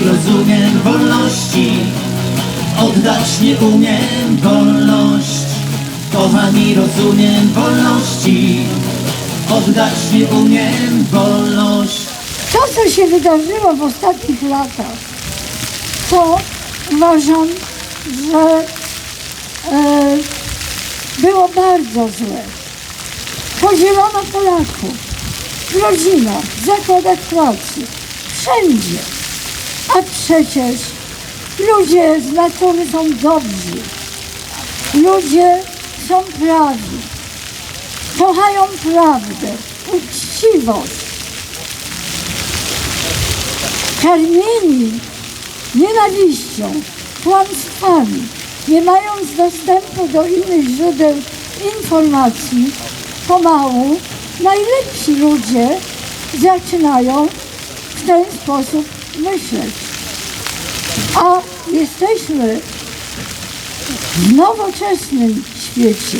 i rozumiem wolności. Oddać nie umiem wolność. Kocham i rozumiem wolności. Oddać nie umiem wolność. To, co się wydarzyło w ostatnich latach, to uważam, że e, było bardzo złe. Podzielono Polaków. W rodzinach, w zakładach pracy, wszędzie. A przecież ludzie z natury są dobrzy. Ludzie są prawi. Kochają prawdę, uczciwość karmieni nienawiścią, kłamstwami, nie mając dostępu do innych źródeł informacji, pomału najlepsi ludzie zaczynają w ten sposób myśleć. A jesteśmy w nowoczesnym świecie.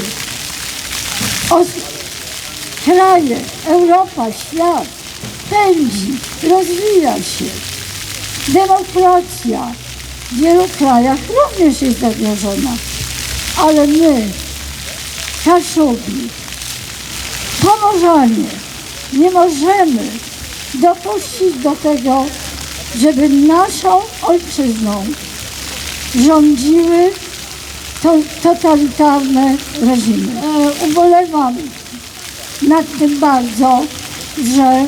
Os- kraje, Europa, świat pędzi, rozwija się. Demokracja w wielu krajach również jest zagrożona, ale my, Kaszubi, Pomorzanie, nie możemy dopuścić do tego, żeby naszą ojczyzną rządziły to, totalitarne reżimy. E, ubolewam nad tym bardzo, że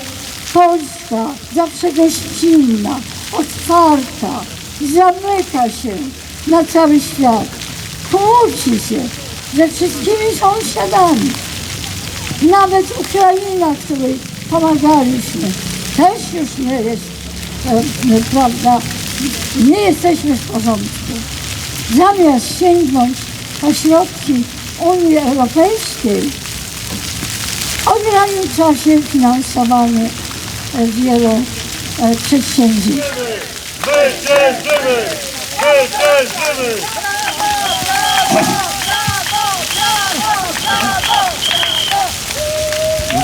Polska zawsze gościnna, otwarta, zamyka się na cały świat, kłóci się ze wszystkimi sąsiadami. Nawet Ukraina, której pomagaliśmy, też już nie jest, prawda, nie jesteśmy w porządku. Zamiast sięgnąć po środki Unii Europejskiej, ogranicza się finansowanie e, wielu e, przedsięwzięć. Zwyciężymy! Zwyciężymy!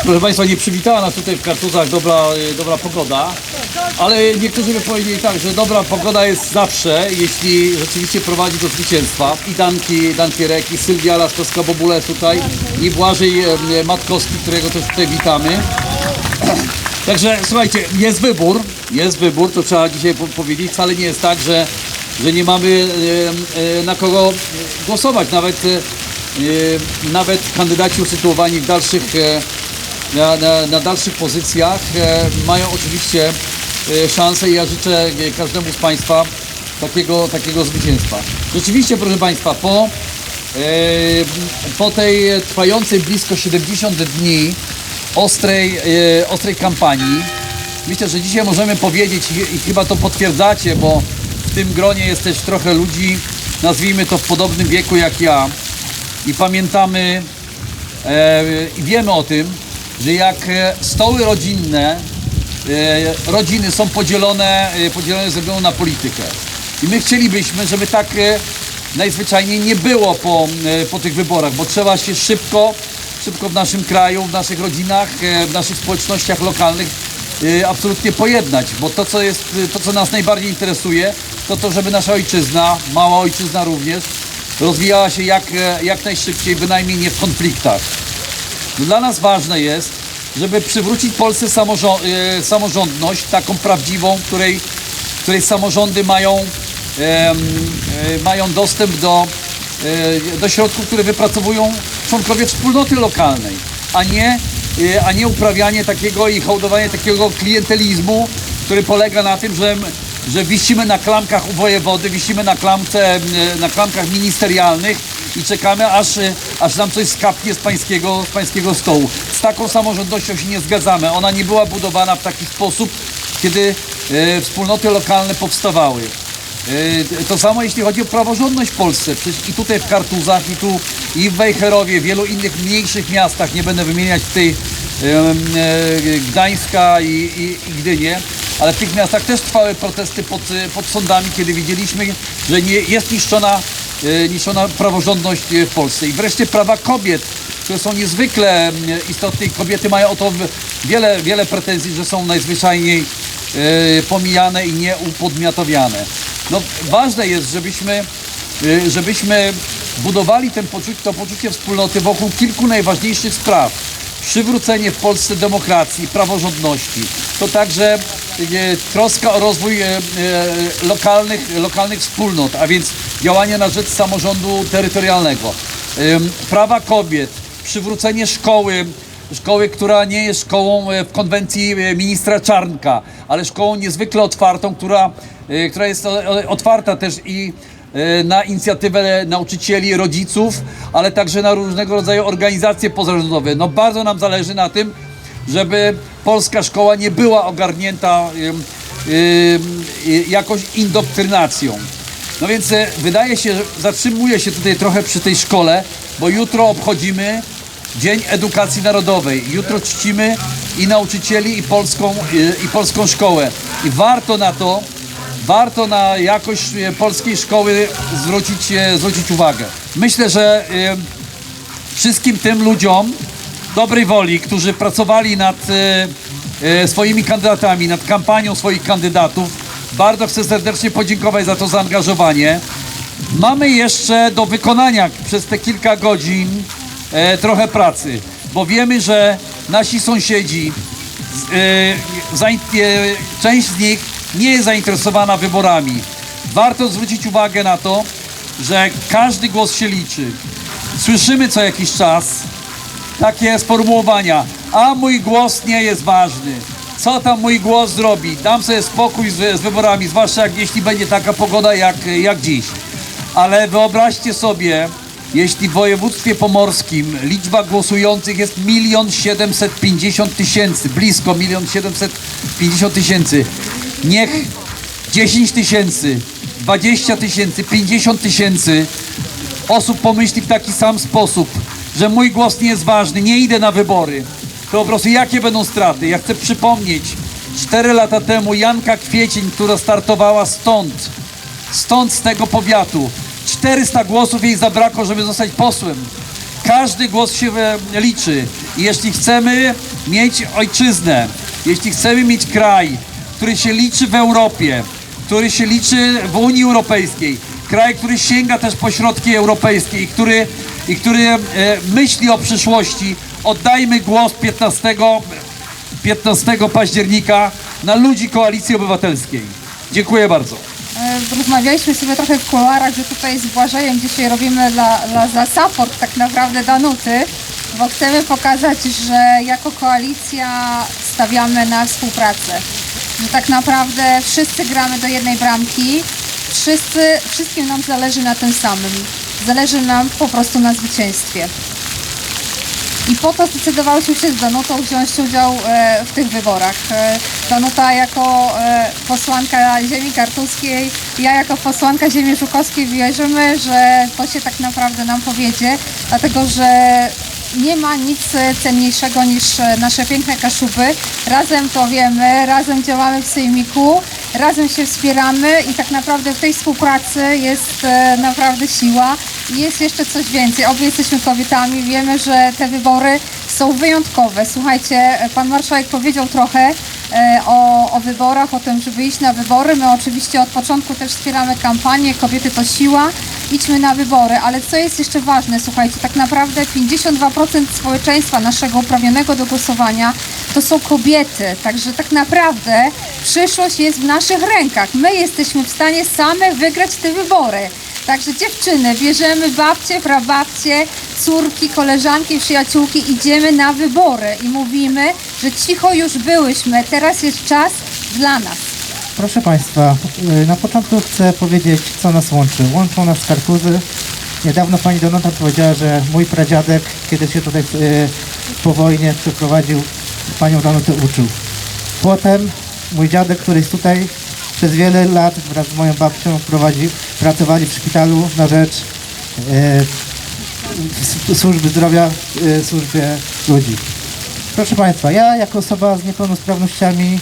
Proszę Państwa, nie przywitała nas tutaj w Kartuzach dobra, y, dobra pogoda, ale niektórzy by powiedzieli tak, że dobra pogoda jest zawsze, jeśli rzeczywiście prowadzi do zwycięstwa. I Danki, Dankierek, i Sylwia Laskowska-Bobule tutaj, i Błażej Matkowski, którego też tutaj witamy. Także słuchajcie, jest wybór, jest wybór, to trzeba dzisiaj po powiedzieć. Wcale nie jest tak, że, że nie mamy e, na kogo głosować. Nawet, e, e, nawet kandydaci usytuowani w dalszych, na, na, na dalszych pozycjach mają oczywiście szansę i ja życzę e, każdemu z Państwa takiego, takiego zwycięstwa. Rzeczywiście, proszę Państwa, po, e, po tej trwającej blisko 70 dni ostrej, ostrej kampanii. Myślę, że dzisiaj możemy powiedzieć i, chyba to potwierdzacie, bo w tym gronie jest też trochę ludzi, nazwijmy to w podobnym wieku jak ja i pamiętamy e, i wiemy o tym, że jak e, stoły rodzinne, rodziny są podzielone, e, podzielone ze względu na politykę. I my chcielibyśmy, żeby tak e, najzwyczajniej nie było po, e, po tych wyborach, bo trzeba się szybko, szybko w naszym kraju, w naszych rodzinach, e, w naszych społecznościach lokalnych e, absolutnie pojednać, bo to co jest, e, to co nas najbardziej interesuje, to to, żeby nasza ojczyzna, mała ojczyzna również, rozwijała się jak, e, jak najszybciej, bynajmniej nie w konfliktach. Dla nas ważne jest, żeby przywrócić Polsce e, samorządność, taką prawdziwą, której, której samorządy mają, e, mają dostęp do, e, do środków, które wypracowują członkowie wspólnoty lokalnej, a nie, e, a nie uprawianie takiego i hołdowanie takiego klientelizmu, który polega na tym, że, że wisimy na klamkach u wojewody, wisimy na, klamce, e, na klamkach ministerialnych i czekamy, aż, e, aż nam coś skapnie z pańskiego, z pańskiego stołu. Z taką samorządnością się nie zgadzamy. Ona nie była budowana w taki sposób, kiedy e, wspólnoty lokalne powstawały. E, To samo jeśli chodzi o praworządność w Polsce. Przecież i tutaj w Kartuzach, i tu, i w Wejherowie, w wielu innych mniejszych miastach, nie będę wymieniać tutaj e, Gdańska i, i, i Gdynię, ale w tych miastach też trwały protesty pod, pod sądami, kiedy widzieliśmy, że nie, jest niszczona, e, niszczona praworządność w Polsce. I wreszcie prawa kobiet, które są niezwykle mm, istotne i kobiety mają o to wiele, wiele pretensji, że są najzwyczajniej e, pomijane i nie upodmiotowiane. No, ważne jest, żebyśmy, e, żebyśmy budowali ten poczucie, to poczucie wspólnoty wokół kilku najważniejszych spraw. Przywrócenie w Polsce demokracji, praworządności. To także e, troska o rozwój lokalnych, lokalnych wspólnot, a więc działanie na rzecz samorządu terytorialnego. Prawa kobiet, przywrócenie szkoły, szkoły, która nie jest szkołą e, w konwencji e, ministra Czarnka, ale szkołą niezwykle otwartą, która, e, która jest otwarta też i na inicjatywę nauczycieli, rodziców, ale także na różnego rodzaju organizacje pozarządowe. No bardzo nam zależy na tym, żeby polska szkoła nie była ogarnięta jakąś indoktrynacją. No więc wydaje się, że zatrzymuję się tutaj trochę przy tej szkole, bo jutro obchodzimy Dzień Edukacji Narodowej. Jutro czcimy i nauczycieli, i polską, i, polską szkołę. I warto na to, warto na jakość e, polskiej szkoły zwrócić, e, zwrócić uwagę. Myślę, że e, wszystkim tym ludziom dobrej woli, którzy pracowali nad swoimi kandydatami, nad kampanią swoich kandydatów, bardzo chcę serdecznie podziękować za to zaangażowanie. Mamy jeszcze do wykonania przez te kilka godzin e, trochę pracy, bo wiemy, że nasi sąsiedzi, e, e, część z nich nie jest zainteresowana wyborami. Warto zwrócić uwagę na to, że każdy głos się liczy. Słyszymy co jakiś czas takie sformułowania, a mój głos nie jest ważny. Co tam mój głos zrobi? Dam sobie spokój z, z wyborami, zwłaszcza jak, jeśli będzie taka pogoda jak, jak dziś. Ale wyobraźcie sobie, jeśli w województwie pomorskim liczba głosujących jest milion siedemset pięćdziesiąt tysięcy, blisko milion siedemset pięćdziesiąt tysięcy, niech 10 tysięcy, 20 tysięcy, 50 tysięcy osób pomyśli w taki sam sposób, że mój głos nie jest ważny, nie idę na wybory, to po prostu jakie będą straty? Ja chcę przypomnieć, 4 lata temu Janka Kwiecień, która startowała stąd, stąd z tego powiatu, 400 głosów jej zabrakło, żeby zostać posłem. Każdy głos się e, liczy. Jeśli chcemy mieć ojczyznę, jeśli chcemy mieć kraj, który się liczy w Europie, który się liczy w Unii Europejskiej, kraj, który sięga też po środki europejskie i który, i który e, myśli o przyszłości, oddajmy głos 15, 15 października na ludzi Koalicji Obywatelskiej. Dziękuję bardzo. E, Rozmawialiśmy sobie trochę w kuluarach, że tutaj z Błażejem dzisiaj robimy dla, dla, za support tak naprawdę Danuty, bo chcemy pokazać, że jako koalicja stawiamy na współpracę. Że tak naprawdę wszyscy gramy do jednej bramki, wszyscy, wszystkim nam zależy na tym samym. Zależy nam po prostu na zwycięstwie. I po to zdecydowałyśmy się z Danutą wziąć udział e, w tych wyborach. E, Danuta jako e, posłanka ziemi kartuskiej, ja jako posłanka ziemi żukowskiej wierzymy, że to się tak naprawdę nam powiedzie, dlatego że nie ma nic cenniejszego niż nasze piękne kaszuby. Razem to wiemy, razem działamy w sejmiku, razem się wspieramy i tak naprawdę w tej współpracy jest naprawdę siła. Jest jeszcze coś więcej. Obie jesteśmy kobietami, wiemy, że te wybory są wyjątkowe. Słuchajcie, pan marszałek powiedział trochę e, o, o wyborach, o tym, żeby iść na wybory. My oczywiście od początku też wspieramy kampanię Kobiety to siła. Idźmy na wybory, ale co jest jeszcze ważne, słuchajcie, tak naprawdę 52% społeczeństwa naszego uprawnionego do głosowania to są kobiety, także tak naprawdę przyszłość jest w naszych rękach. My jesteśmy w stanie same wygrać te wybory. Także dziewczyny, bierzemy babcie, prababcie, córki, koleżanki, przyjaciółki, idziemy na wybory i mówimy, że cicho już byłyśmy, teraz jest czas dla nas. Proszę Państwa, y, na początku chcę powiedzieć, co nas łączy. Łączą nas kartuzy. Niedawno Pani Donata powiedziała, że mój pradziadek, kiedy się tutaj y, po wojnie przeprowadził, Panią Donatę uczył. Potem mój dziadek, który jest tutaj przez wiele lat wraz z moją babcią prowadzi, pracowali w szpitalu na rzecz s- służby zdrowia, y, służbie ludzi. Proszę Państwa, ja jako osoba z niepełnosprawnościami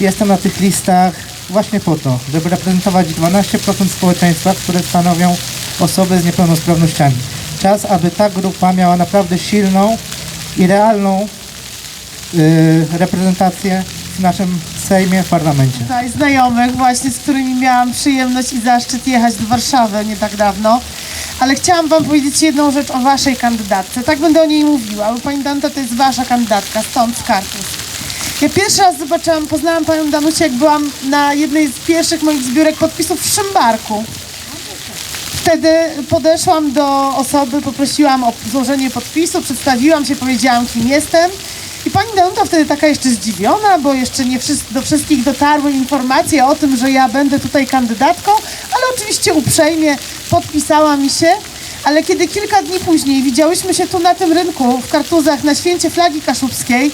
jestem na tych listach właśnie po to, żeby reprezentować 12% społeczeństwa, które stanowią osoby z niepełnosprawnościami. Czas, aby ta grupa miała naprawdę silną i realną y, reprezentację w naszym Sejmie, w parlamencie. tutaj znajomych właśnie, z którymi miałam przyjemność i zaszczyt jechać do Warszawy nie tak dawno. Ale chciałam wam powiedzieć jedną rzecz o waszej kandydatce. Tak będę o niej mówiła, bo pani Danuta to jest wasza kandydatka, stąd z. Ja pierwszy raz zobaczyłam, poznałam panią Danusię, jak byłam na jednej z pierwszych moich zbiórek podpisów w Szymbarku. Wtedy podeszłam do osoby, poprosiłam o złożenie podpisu, przedstawiłam się, powiedziałam, kim jestem. I pani Danuta wtedy taka jeszcze zdziwiona, bo jeszcze nie do wszystkich dotarły informacje o tym, że ja będę tutaj kandydatką, ale oczywiście uprzejmie podpisała mi się. Ale kiedy kilka dni później widziałyśmy się tu na tym rynku w Kartuzach na święcie flagi kaszubskiej,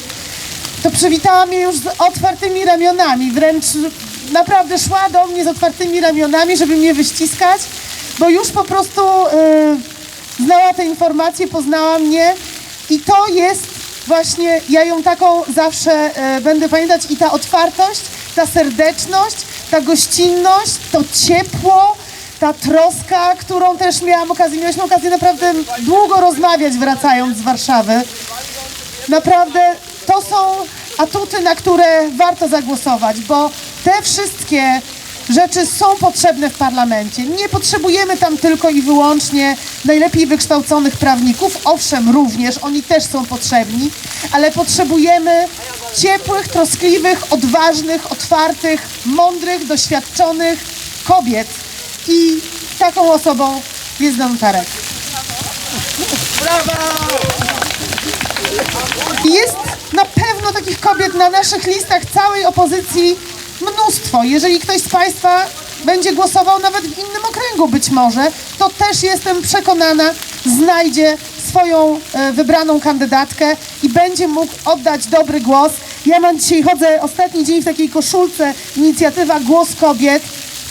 to przywitała mnie już z otwartymi ramionami, wręcz naprawdę szła do mnie z otwartymi ramionami, żeby mnie wyściskać, bo już po prostu y, znała te informacje, poznała mnie i to jest właśnie, ja ją taką zawsze y, będę pamiętać i ta otwartość, ta serdeczność, ta gościnność, to ciepło, ta troska, którą też miałam okazję, miałyśmy okazję naprawdę długo rozmawiać wracając z Warszawy. Naprawdę to są atuty, na które warto zagłosować, bo te wszystkie rzeczy są potrzebne w parlamencie. Nie potrzebujemy tam tylko i wyłącznie najlepiej wykształconych prawników, owszem, również oni też są potrzebni, ale potrzebujemy ciepłych, troskliwych, odważnych, otwartych, mądrych, doświadczonych kobiet. I taką osobą jest Danuta Rek. I Jest na pewno takich kobiet na naszych listach całej opozycji mnóstwo. Jeżeli ktoś z Państwa będzie głosował nawet w innym okręgu być może, to też jestem przekonana, znajdzie swoją e, wybraną kandydatkę i będzie mógł oddać dobry głos. Ja mam dzisiaj, chodzę ostatni dzień w takiej koszulce, inicjatywa Głos Kobiet,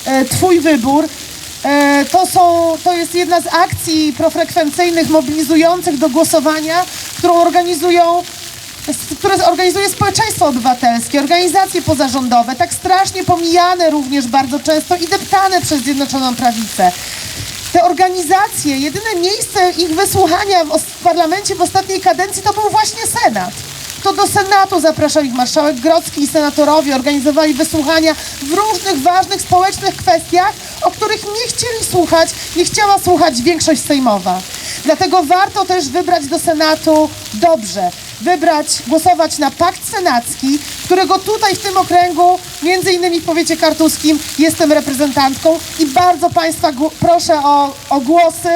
e, Twój wybór. E, To, są, to jest jedna z akcji profrekwencyjnych mobilizujących do głosowania, którą organizują które organizuje społeczeństwo obywatelskie, organizacje pozarządowe, tak strasznie pomijane również bardzo często i deptane przez Zjednoczoną Prawicę. Te organizacje, jedyne miejsce ich wysłuchania w, parlamencie w ostatniej kadencji to był właśnie Senat. To do Senatu zapraszał ich marszałek Grodzki i senatorowie, organizowali wysłuchania w różnych ważnych społecznych kwestiach, o których nie chcieli słuchać, nie chciała słuchać większość sejmowa. Dlatego warto też wybrać do Senatu dobrze, wybrać, głosować na pakt senacki, którego tutaj w tym okręgu, między innymi w powiecie kartuskim, jestem reprezentantką i bardzo Państwa proszę o, o głosy,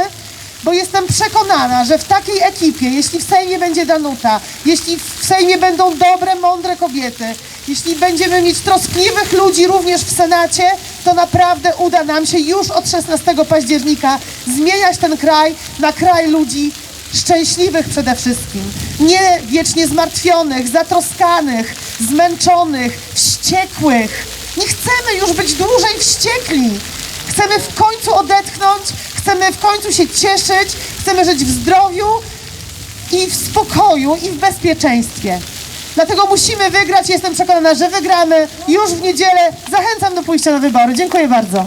bo jestem przekonana, że w takiej ekipie, jeśli w Sejmie będzie Danuta, jeśli w Sejmie będą dobre, mądre kobiety, jeśli będziemy mieć troskliwych ludzi również w Senacie, to naprawdę uda nam się już od 16 października zmieniać ten kraj na kraj ludzi szczęśliwych przede wszystkim. Nie wiecznie zmartwionych, zatroskanych, zmęczonych, wściekłych. Nie chcemy już być dłużej wściekli. Chcemy w końcu odetchnąć, chcemy w końcu się cieszyć, chcemy żyć w zdrowiu i w spokoju i w bezpieczeństwie. Dlatego musimy wygrać. Jestem przekonana, że wygramy już w niedzielę. Zachęcam do pójścia na wybory. Dziękuję bardzo.